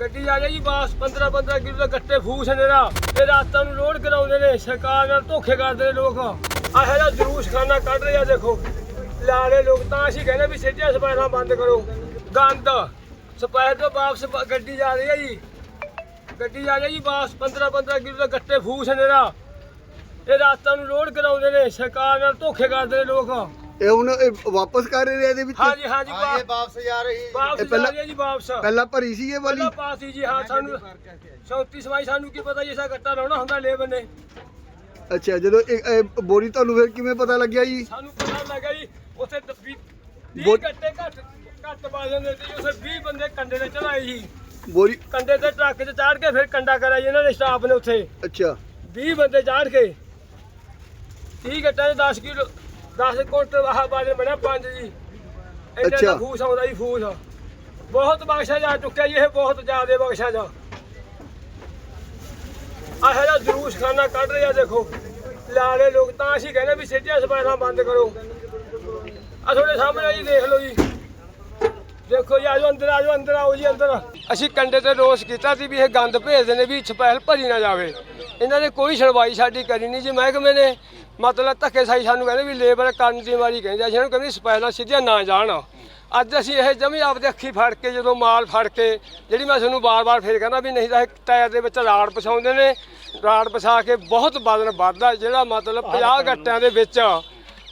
ਗੱਡੀ ਆ ਜਾਈ ਬਾਸ 15 15 ਕਿਲੋ ਦੇ ਗੱਟੇ ਫੂਸ ਨੇਰਾ ਇਹ ਰਾਤਾਂ ਨੂੰ ਲੋਡ ਕਰਾਉਂਦੇ ਨੇ, ਸਰਕਾਰ ਨਾਲ ਧੋਖੇ ਕਰਦੇ ਨੇ ਲੋਕ। ਆਹ ਹੈਗਾ ਜਲੂਸ ਖਾਨਾ ਕੱਢ ਰਿਹਾ ਦੇਖੋ, ਲਾਲੇ ਲੋਕ, ਤਾਂ ਅਸੀਂ ਕਹਿੰਦੇ ਵੀ ਸਿੱਧੀਆਂ ਸਪਾਇਰਾਂ ਬੰਦ ਕਰੋ। ਗੰਦ ਸਪਾਇਰ ਤੋਂ ਵਾਪਸ ਗੱਡੀ ਜਾ ਰਹੀ ਹੈ ਜੀ। ਗੱਡੀ ਆ ਜਾਈ ਬਾਸ 15 15 ਕਿਲੋ ਦਾ ਗੱਟੇ ਫੂਸ ਨੇਰਾ ਇਹ ਰਾਤਾਂ ਨੂੰ ਲੋਡ ਕਰਾਉਂਦੇ ਨੇ, ਸਰਕਾਰ ਨਾਲ ਧੋਖੇ ਕਰਦੇ ਨੇ ਲੋਕ। ਇਹ ਹੁਣ ਇਹ ਵਾਪਸ ਕਰ ਰਹੇ ਇਹਦੇ ਵਿੱਚ? ਹਾਂਜੀ ਹਾਂਜੀ ਹਾਂ ਇਹ ਵਾਪਸ ਜਾ ਰਹੀ ਵਾਪਸ ਇਹ ਜਾ ਪਹਿਲਾਂ- ਰਹੀ ਹੈ ਜੀ ਵਾਪਸ। ਪਹਿਲਾਂ ਭਰੀ ਸੀ ਇਹ ਵਾਲੀ? ਪਹਿਲਾਂ ਪਾਸ ਸੀ ਜੀ ਹਾਂ ਸਾਨੂੰ 34 ਸਵਾਈ ਸਾਨੂੰ ਕੀ ਪਤਾ ਜੀ ਇਸਾ ਗੱਟਾ ਲਾਉਣਾ ਹੁੰਦਾ ਲੇਬਰ ਨੇ। ਅੱਛਾ ਜਦੋਂ ਇਹ ਇਹ ਬੋਰੀ ਤੁਹਾਨੂੰ ਫਿਰ ਕਿਵੇਂ ਪਤਾ ਲੱਗਿਆ ਜੀ? ਸਾਨੂੰ ਪਤਾ ਲੱਗਾ ਜੀ ਉੱਥੇ 20 ਬੋ- ਗੱਟੇ ਘੱਟ ਘੱਟ ਪਾ ਜਾਂਦੇ ਤੇ ਜੀ, ਉੱਥੇ 20 ਬੰਦੇ ਕੰਡੇ ਤੇ ਚੜਾਏ ਸੀ। ਬੋਰੀ ਕੰਡੇ ਤੇ ਟਰੱਕ 'ਚ ਚਾੜ ਕੇ ਫਿਰ ਕੰਡਾ ਕਰਾਈ ਇਹਨਾਂ ਨੇ ਸਟਾਫ ਨੇ ਉੱਥੇ। ਅੱਛਾ। 20 ਬੰਦੇ ਚਾੜ ਕੇ। 30 ਗੱਟਾਂ 'ਚ 10 ਕਿਲੋ 10 ਕੁਇੰਟਲ ਆਹ ਬਾਜਰੇ ਬਣਿਆ ਪੰਜ ਜੀ। ਇੰਨਾ ਅੱਛਾ। ਦਾ ਫੂਸ ਆਉਂਦਾ ਜੀ ਫੂਸ। ਬਹੁਤ ਬਖਸ਼ਾ ਜਾ ਚੁੱਕਿਆ ਜੀ ਇਹ ਬਹੁਤ ਜ਼ਿਆਦਾ ਬਖਸ਼ਾ ਜਾ। ਆਹ ਹੈਗਾ ਜਲੂਸ ਖਾਨਾ ਕੱਢ ਰਿਹਾ ਦੇਖੋ। ਲਾਲੇ ਲੋਕ ਤਾਂ ਅਸੀਂ ਕਹਿੰਦੇ ਵੀ ਸਿੱਧੀਆਂ ਸਪਾਇਰਾਂ ਬੰਦ ਕਰੋ। ਆ ਤੁਹਾਡੇ ਸਾਹਮਣੇ ਜੀ ਦੇਖ ਲਓ ਜੀ। ਦੇਖੋ ਜੀ ਆਜੋ ਅੰਦਰ ਆਜੋ ਅੰਦਰ ਆਓ ਜੀ ਅੰਦਰ। ਅਸੀਂ ਕੰਡੇ ਤੇ ਰੋਸ ਕੀਤਾ ਸੀ ਵੀ ਇਹ ਗੰਦ ਭੇਜਦੇ ਨੇ ਵੀ ਛਪੈਲ ਭਰੀ ਨਾ ਜਾਵੇ। ਇਹਨਾਂ ਨੇ ਕੋਈ ਸੁਣਵਾਈ ਸਾਡੀ ਕਰੀ ਨਹੀਂ ਜੀ ਮਹਿਕਮੇ ਨੇ ਮਤਲਬ ਧੱਕੇ ਸਾਈ ਸਾਨੂੰ ਕਹਿੰਦੇ ਵੀ ਲੇਬਰ ਕਰਨ ਦੀ ਮਾਰੀ ਕਹਿੰਦੇ ਅਸੀਂ ਇਹਨੂੰ ਕਹਿੰਦੇ ਸਪੈਲਾਂ ਸਿੱਧੀਆਂ ਨਾ ਜਾਣ। ਅੱਜ ਅਸੀਂ ਇਹ ਜਮੀ ਆਪਦੇ ਅੱਖੀ ਫੜ ਕੇ ਜਦੋਂ ਮਾਲ ਫੜ ਕੇ ਜਿਹੜੀ ਮੈਂ ਤੁਹਾਨੂੰ ਬਾਰ-ਬਾਰ ਫੇਰ ਕਹਿੰਦਾ ਵੀ ਨਹੀਂ ਤਾਂ ਇਹ ਟਾਇਰ ਦੇ ਵਿੱਚ ਰਾੜ ਪਸਾਉਂਦੇ ਨੇ। ਰਾੜ ਪਸਾ ਕੇ ਬਹੁਤ ਵਜ਼ਨ ਵੱਧਦਾ ਜਿਹੜਾ ਮਤਲਬ 50 ਗੱਟਿਆਂ ਦੇ ਵਿੱਚ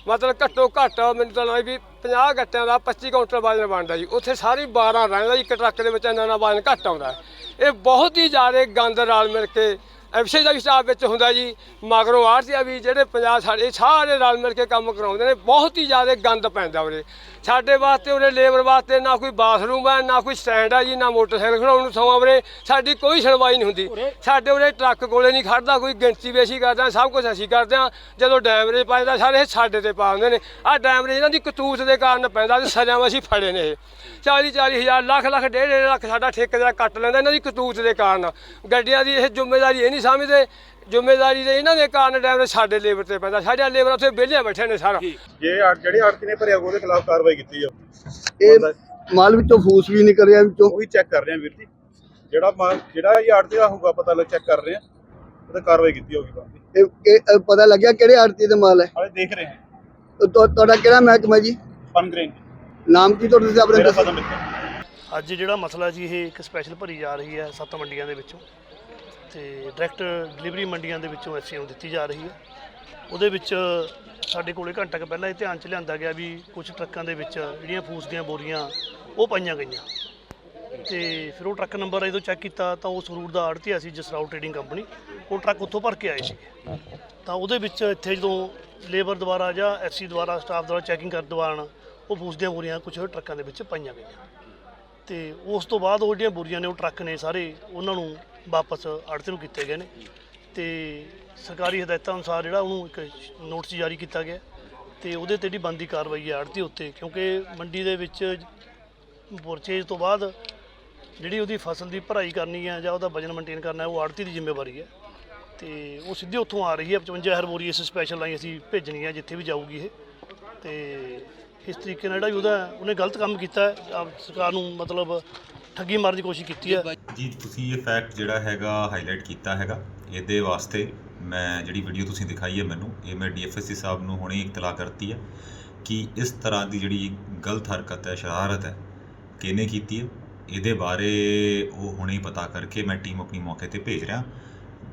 ਮਤਲਬ ਘੱਟੋ ਘੱਟ ਮੈਨੂੰ ਤਾਂ ਲੱਗਦਾ ਵੀ 50 ਗੱਟਿਆਂ ਦਾ 25 ਕਾਉਂਟਰ ਵਜਨ ਬਣਦਾ ਜੀ। ਉੱਥੇ ਸਾਰੀ 12 ਰਹਿੰਦਾ ਜੀ ਇੱਕ ਟਰੱਕ ਦੇ ਵਿੱਚ ਇੰਨਾ ਨਾ ਵਜਨ ਘੱਟ ਆਉਂਦਾ। ਇਹ ਬਹੁਤ ਹੀ ਜ਼ਿਆਦਾ ਗੰਦ ਨਾਲ ਮਿਲ ਕੇ ਐਫਸੀ ਦਾ ਵੀ ਸਟਾਫ ਵਿੱਚ ਹੁੰਦਾ ਜੀ ਮਗਰੋਂ ਆਰਟੀਆ ਵੀ ਜਿਹੜੇ 50 ਸਾਡੇ ਸਾਰੇ ਰਲ ਮਿਲ ਕੇ ਕੰਮ ਕਰਾਉਂਦੇ ਨੇ ਬਹੁਤ ਹੀ ਜ਼ਿਆਦਾ ਗੰਦ ਪੈਂਦਾ ਉਰੇ। ਸਾਡੇ ਵਾਸਤੇ ਉਰੇ ਲੇਬਰ ਵਾਸਤੇ ਨਾ ਕੋਈ ਬਾਥਰੂਮ ਹੈ ਨਾ ਕੋਈ ਸਟੈਂਡ ਹੈ ਜੀ ਨਾ ਮੋਟਰਸਾਈਕਲ ਖੜਾਉਣ ਨੂੰ ਸਮਾਂ ਉਰੇ ਸਾਡੀ ਕੋਈ ਸੁਣਵਾਈ ਨਹੀਂ ਹੁੰਦੀ। ਸਾਡੇ ਉਰੇ ਟਰੱਕ ਕੋਲੇ ਨਹੀਂ ਖੜਦਾ ਕੋਈ ਗਿਣਤੀ ਵੀ ਅਸੀਂ ਕਰਦੇ ਹਾਂ ਸਭ ਕੁਝ ਅਸੀਂ ਕਰਦੇ ਹਾਂ। ਜਦੋਂ ਡੈਮਰੇਜ ਪੈਂਦਾ ਸਾਰੇ ਸਾਡੇ ਤੇ ਪਾ ਦਿੰਦੇ ਨੇ। ਆਹ ਡੈਮਰੇਜ ਇਹਨਾਂ ਦੀ ਕਤੂਤ ਦੇ ਕਾਰਨ ਪੈਂਦਾ ਤੇ ਸਜ਼ਾ ਅਸੀਂ ਫੜੇ ਨੇ ਇਹ। 40 40 ਹਜ਼ਾਰ ਲੱਖ ਲੱਖ ਡੇਢ ਡੇਢ ਲੱਖ ਸਾਡਾ ਠੇਕੇਦਾਰ ਕੱਟ ਲੈਂਦਾ ਇਹਨਾਂ ਦੀ ਕਤੂਤ ਦੇ ਕਾਰਨ। ਗੱਡੀਆਂ ਦੀ ਇਹ ਜ਼ਿੰਮੇਵਾਰੀ ਇਹ ਨਹੀਂ ਸਮਝਦੇ ਜ਼ਿੰਮੇਵਾਰੀ ਦੇ ਇਹਨਾਂ ਦੇ ਕਾਰਨ ਡਰਾਈਵਰ ਸਾਡੇ ਲੇਬਰ ਤੇ ਪੈਂਦਾ। ਸਾਡੇ ਲੇਬਰ ਉੱਥੇ ਵਿਹਲੇ ਬੈਠੇ ਨੇ ਸਾਰਾ। ਜੇ। ਜਿਹੜੇ ਆੜਤੀ ਨੇ ਭਰਿਆ ਉਹਦੇ ਖਿਲਾਫ ਕਾਰਵਾਈ ਕੀਤੀ ਜਾਊ। ਇਹ ਮਾਲ ਵਿੱਚੋਂ ਫੂਸ ਵੀ ਨਿਕਲ ਰਿਹਾ ਵਿੱਚੋਂ। ਉਹੀ ਚੈੱਕ ਕਰ ਰਹੇ ਆ ਵੀਰ ਜੀ। ਜਿਹੜਾ ਮਾਲ ਜਿਹੜਾ ਇਹ ਆੜਤੀ ਦਾ ਹੋਊਗਾ ਪਤਾ ਲੱਗ ਚੈੱਕ ਕਰ ਰਹੇ ਆ। ਉਹਦੇ ਕਾਰਵਾਈ ਕੀਤੀ ਹੋਊਗੀ ਬਾਅਦ ਇਹ ਇਹ ਪਤਾ ਲੱਗਿਆ ਕਿਹੜੇ ਆੜਤੀ ਦਾ ਮਾਲ ਹੈ? ਹਾਲੇ ਦੇਖ ਰਹੇ ਹਾਂ ਤੁਹਾਡਾ ਕਿਹੜਾ ਮਹਿਕਮਾ ਜੀ? ਪਨਗ੍ਰੇਨ ਨਾਮ ਕੀ ਤੁਹਾਡਾ ਤੁਸੀਂ ਆਪਣੇ ਦੱਸੋ। ਅੱਜ ਜਿਹੜਾ ਮਸਲਾ ਜੀ ਇਹ ਇੱਕ ਸਪੈਸ਼ਲ ਭਰੀ ਜਾ ਰਹੀ ਹੈ ਸੱਤ ਮੰਡੀਆਂ ਦੇ ਵਿੱਚੋਂ। ਤੇ ਡਾਇਰੈਕਟ ਡਿਲੀਵਰੀ ਮੰਡੀਆਂ ਦੇ ਵਿੱਚੋਂ ਐਸਸੀਓ ਦਿੱਤੀ ਜਾ ਰਹੀ ਹੈ। ਉਹਦੇ ਵਿੱਚ ਸਾਡੇ ਕੋਲੇ ਘੰਟਾ ਕੁ ਪਹਿਲਾਂ ਇਹ ਧਿਆਨ ਚ ਲਿਆਂਦਾ ਗਿਆ ਵੀ ਕੁਝ ਟਰੱਕਾਂ ਦੇ ਵਿੱਚ ਜਿਹੜੀਆਂ ਫੂਸ ਦੀਆਂ ਬੋਰੀਆਂ ਉਹ ਪਾਈਆਂ ਗਈਆਂ। ਤੇ ਫਿਰ ਉਹ ਟਰੱਕ ਨੰਬਰ ਜਦੋਂ ਚੈੱਕ ਕੀਤਾ ਤਾਂ ਉਹ ਰੂਟ ਦਾ ਆੜਤੀ ਸੀ ਜਸਰਾਓ ਟ੍ਰੇਡਿੰਗ ਕੰਪਨੀ। ਉਹ ਟਰੱਕ ਉੱਥੋਂ ਭਰ ਕੇ ਆਏ ਸੀ ਤਾਂ ਉਹਦੇ ਵਿੱਚ ਇੱਥੇ ਜਦੋਂ ਲੇਬਰ ਦੁਆਰਾ ਜਾਂ ਐਫਸੀ ਦੁਆਰਾ, ਸਟਾਫ ਦੁਆਰਾ ਚੈਕਿੰਗ ਕਰਨ ਦੌਰਾਨ ਉਹ ਫੂਸ ਦੀਆਂ ਬੋਰੀਆਂ ਕੁਝ ਟਰੱਕਾਂ ਦੇ ਵਿੱਚ ਪਾਈਆਂ ਗਈਆਂ। ਤੇ ਉਸ ਤੋਂ ਬਾਅਦ ਉਹ ਜਿਹੜੀਆਂ ਬੋਰੀਆਂ ਨੇ ਉਹ ਟਰੱਕ ਨੇ ਸਾਰੇ ਉਹਨਾਂ ਨੂੰ ਵਾਪਸ ਅੜਤੇ ਨੂੰ ਕੀਤੇ ਗਏ ਨੇ। ਤੇ ਸਰਕਾਰੀ ਹਦਾਇਤਾਂ ਅਨੁਸਾਰ ਜਿਹੜਾ ਉਹਨੂੰ ਇੱਕ ਨੋਟਿਸ ਜਾਰੀ ਕੀਤਾ ਗਿਆ। ਤੇ ਉਹਦੇ ਤੇ ਜਿਹੜੀ ਬੰਦੀ ਕਾਰਵਾਈ ਹੈ ਆੜਤੀ ਉੱਤੇ, ਕਿਉਂਕਿ ਮੰਡੀ ਦੇ ਵਿੱਚ ਪਰਚੇਜ ਤੋਂ ਬਾਅਦ ਜਿਹੜੀ ਉਹਦੀ ਫਸਲ ਦੀ ਭਰਾਈ ਕਰਨੀ ਹੈ ਜਾਂ ਉਹਦਾ ਵਜਨ ਮੇਨਟੇਨ ਕਰਨਾ ਹੈ, ਉਹ ਆੜਤੀ ਦੀ ਜ਼ਿੰਮੇਵਾਰੀ ਹੈ। ਤੇ ਉਹ ਸਿੱਧੀ ਉੱਥੋਂ ਆ ਰਹੀ ਹੈ 55 ਹਰ ਬੋਰੀ ਇਸ ਸਪੈਸ਼ਲ ਲਾਈਨ ਅਸੀਂ ਭੇਜਣੀ ਹੈ ਜਿੱਥੇ ਵੀ ਜਾਊਗੀ ਇਹ। ਤੇ ਇਸ ਤਰੀਕੇ ਨਾਲ ਜਿਹੜਾ ਵੀ ਉਹਦਾ, ਉਹਨੇ ਗਲਤ ਕੰਮ ਕੀਤਾ ਹੈ, ਆਪ ਸਰਕਾਰ ਨੂੰ ਮਤਲਬ ਠੱਗੀ ਮਾਰਨ ਦੀ ਕੋਸ਼ਿਸ਼ ਕੀਤੀ ਹੈ। ਜੀ, ਤੁਸੀਂ ਇਹ ਫੈਕਟ ਜਿਹੜਾ ਹੈਗਾ ਹਾਈਲਾਈਟ ਕੀਤਾ ਹੈਗਾ, ਇਹਦੇ ਵਾਸਤੇ ਮੈਂ ਜਿਹੜੀ ਵੀਡੀਓ ਤੁਸੀਂ ਦਿਖਾਈ ਹੈ ਮੈਨੂੰ, ਇਹ ਮੈਂ ਡੀਐਫਐਸਸੀ ਸਾਹਿਬ ਨੂੰ ਹੁਣੇ ਇਤਲਾਹ ਕਰਤੀ ਹੈ ਕਿ ਇਸ ਤਰ੍ਹਾਂ ਦੀ ਜਿਹੜੀ ਗਲਤ ਹਰਕਤ ਹੈ, ਸ਼ਰਾਰਤ ਹੈ, ਕਿਹਨੇ ਕੀਤੀ ਹੈ? ਇਹਦੇ ਬਾਰੇ ਉਹ ਹੁਣੇ ਪਤਾ ਕਰਕੇ ਮੈਂ ਟੀਮ ਆਪਣੀ ਮੌਕੇ ਤੇ ਭੇਜ ਰਿਹਾ।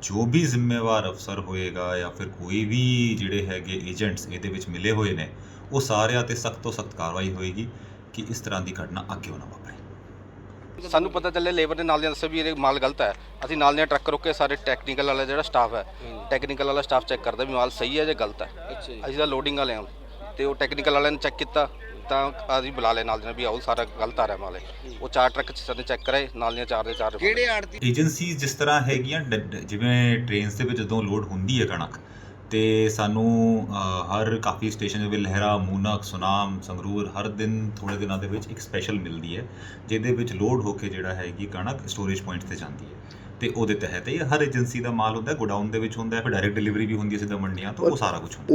ਜੋ ਵੀ ਜ਼ਿੰਮੇਵਾਰ ਅਫਸਰ ਹੋਏਗਾ ਜਾਂ ਫਿਰ ਕੋਈ ਵੀ ਜਿਹੜੇ ਹੈਗੇ ਏਜੰਟਸ ਇਹਦੇ ਵਿੱਚ ਮਿਲੇ ਹੋਏ ਨੇ, ਉਹ ਸਾਰਿਆਂ ਤੇ ਸਖਤ ਤੋਂ ਸਖਤ ਕਾਰਵਾਈ ਹੋਏਗੀ ਕਿ ਇਸ ਤਰ੍ਹਾਂ ਦੀ ਘਟਨਾ ਅੱਗੇ ਨਾ ਵਾਪਰੇ। ਸਾਨੂੰ ਪਤਾ ਚੱਲਿਆ ਲੇਬਰ ਦੇ ਨਾਲ ਦੇ ਦੱਸਿਆ ਵੀ ਇਹ ਮਾਲ ਗਲਤ ਹੈ। ਅਸੀਂ ਨਾਲ ਦੇ ਟਰੱਕ ਰੋਕੇ ਸਾਰੇ ਟੈਕਨੀਕਲ ਵਾਲਾ ਜਿਹੜਾ ਸਟਾਫ ਹੈ ਟੈਕਨੀਕਲ ਵਾਲਾ ਸਟਾਫ ਚੈੱਕ ਕਰਦਾ ਵੀ ਮਾਲ ਸਹੀ ਹੈ ਜਾਂ ਗਲਤ ਹੈ। ਅਸੀਂ ਤਾਂ ਲੋਡਿੰਗ ਵਾਲੇ ਹਾਂ। ਤੇ ਉਹ ਟੈਕਨੀਕਲ ਵਾਲਿਆਂ ਨੇ ਚੈੱਕ ਕੀਤਾ ਤਾਂ ਅਸੀਂ ਬੁਲਾ ਲਿਆ ਨਾਲ ਦੇ ਵੀ ਆਓ ਸਾਰਾ ਗਲਤ ਆ ਰਿਹਾ ਮਾਲ ਇਹ। ਉਹ ਚਾਰ ਟਰੱਕ ਚ ਨੇ ਚੈੱਕ ਕਰਾਏ ਨਾਲ ਦੀਆਂ ਚਾਰ ਦੇ ਚਾਰ ਕਿਹੜੇ ਆੜਤੀ ਏਜੰਸੀਜ਼ ਜਿਸ ਤਰ੍ਹਾਂ ਹੈਗੀਆਂ ਡ- ਡ- ਜਿਵੇਂ ਟ੍ਰੇਨਸ ਦੇ ਵਿੱਚ ਜਦੋਂ ਲੋਡ ਹੁੰਦੀ ਹੈ ਕਣਕ ਤੇ ਸਾਨੂੰ ਹਰ ਕਾਫੀ ਸਟੇਸ਼ਨ ਦੇ ਵਿੱਚ ਲਹਿਰਾ ਮੂਨਕ ਸੁਨਾਮ ਸੰਗਰੂਰ ਹਰ ਦਿਨ ਥੋੜੇ ਦਿਨਾਂ ਦੇ ਵਿੱਚ ਇੱਕ ਸਪੈਸ਼ਲ ਮਿਲਦੀ ਹੈ ਜਿਹਦੇ ਵਿੱਚ ਲੋਡ ਹੋ ਕੇ ਜਿਹੜਾ ਹੈਗੀ ਕਣਕ ਸਟੋਰੇਜ ਪੁਆਇੰਟ ਤੇ ਜਾਂਦੀ ਹੈ। ਤੇ ਉਹਦੇ ਤਹਿਤ ਇਹ ਹਰ ਏਜੰਸੀ ਦਾ ਮਾਲ ਹੁੰਦਾ ਗੋਡਾਊਨ ਦੇ ਵਿੱਚ ਹੁੰਦਾ ਫਿਰ ਡਾਇਰੈਕਟ ਡਿਲੀਵਰੀ ਵੀ ਹੁੰਦੀ ਹੈ ਸਿੱਧਾ ਮੰਡੀਆਂ ਤੋਂ ਉਹ ਸਾਰਾ ਕੁਝ ਹੁੰਦਾ।